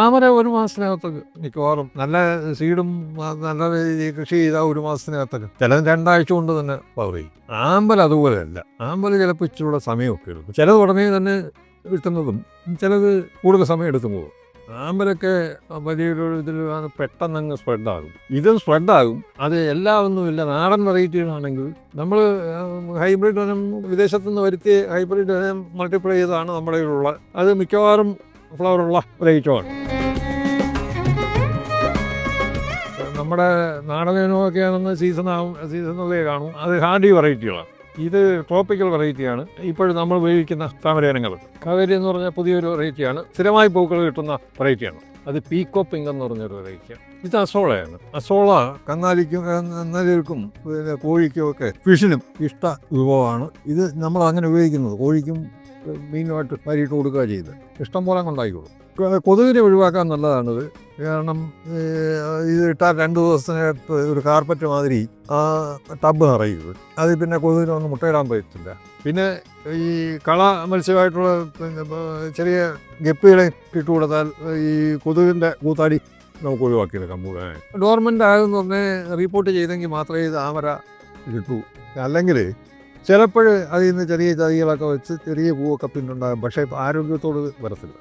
താമര ഒരു മാസത്തിനകത്തൊക്കെ മിക്കവാറും നല്ല സീഡും നല്ല കൃഷി ചെയ്താൽ ഒരു മാസത്തിനകത്തൊക്കെ ചിലത് രണ്ടാഴ്ച കൊണ്ട് തന്നെ പവർ ചെയ്യും. ആമ്പൽ അതുപോലെയല്ല. ആമ്പൽ ചിലപ്പോൾ ഇച്ചിരിയുള്ള സമയമൊക്കെ എടുക്കും. ചിലത് ഉടനെ തന്നെ കിട്ടുന്നതും ചിലത് കൂടുതൽ സമയം എടുത്തു പോകും ആമ്പലൊക്കെ വലിയൊരു ഇതിൽ പെട്ടെന്ന് അങ്ങ് സ്പ്രെഡാകും. ഇതും സ്പ്രെഡാകും. അത് എല്ലാം ഒന്നുമില്ല നാടൻ വെറൈറ്റികളാണെങ്കിൽ നമ്മൾ ഹൈബ്രിഡ് വനം വിദേശത്തു നിന്ന് വരുത്തിയ ഹൈബ്രിഡ് വനം മൾട്ടിപ്ലൈ ചെയ്താണ് നമ്മുടെ കയ്യിലുള്ള. അത് മിക്കവാറും ഫ്ലവറുള്ള വെറൈറ്റിയാണ് നമ്മുടെ നാടകനൊക്കെ ആണെന്ന് സീസൺ ആവും സീസണിലേ കാണും. അത് ഹാർഡി വെറൈറ്റികളാണ്. ഇത് ട്രോപ്പിക്കൽ വെറൈറ്റിയാണ് ഇപ്പോഴും നമ്മൾ ഉപയോഗിക്കുന്ന താമരയിനങ്ങൾ. കാവേരി എന്ന് പറഞ്ഞാൽ പുതിയൊരു വെറൈറ്റിയാണ് സ്ഥിരമായി പൂക്കൾ കിട്ടുന്ന വെറൈറ്റിയാണ് അത് പീക്കോ പിങ്ക് എന്ന് പറഞ്ഞൊരു വെറൈറ്റിയാണ് ഇത് അസോളയാണ് അസോള കന്നാലിക്കും കന്നാലികൾക്കും പിന്നെ കോഴിക്കും ഒക്കെ ഫിഷിനും ഇഷ്ട വിഭവമാണ്. ഇത് നമ്മൾ അങ്ങനെ ഉപയോഗിക്കുന്നത്. കോഴിക്കും മീനുമായിട്ട് പരിയിട്ട് കൊടുക്കുക ചെയ്ത് ഇഷ്ടം പോലെ കൊണ്ടായിക്കോളും കൊ- കൊതുകിനെ ഒഴിവാക്കാൻ നല്ലതാണിത്. കാരണം ഇത് ഇട്ടാൽ രണ്ട് ദിവസത്തിനകത്ത് ഒരു കാർപ്പറ്റ് മാതിരി ആ ടബ് നിറയുക അത് പിന്നെ കൊതുകിനൊന്നും മുട്ടയിടാൻ പറ്റില്ല പിന്നെ ഈ കള മത്സ്യമായിട്ടുള്ള ചെറിയ ഗപ്പികളെ ഇട്ട് കൊടുത്താൽ ഈ കൊതുകിന്റെ കൂത്താടി നമുക്ക് ഒഴിവാക്കിയെടുക്കാം മുഴുവൻ ഡോർമെന്റ് ആകുന്ന പറഞ്ഞ് റിപ്പോർട്ട് ചെയ്തെങ്കിൽ മാത്രമേ ഇത് ആമര കിട്ടൂ അല്ലെങ്കിൽ ചിലപ്പോൾ അതിൽ നിന്ന് ചെറിയ ചതികളൊക്കെ വെച്ച് ചെറിയ പൂവൊക്കെ പിന്നുണ്ടാകും. പക്ഷേ ആരോഗ്യത്തോട് വരത്തില്ല.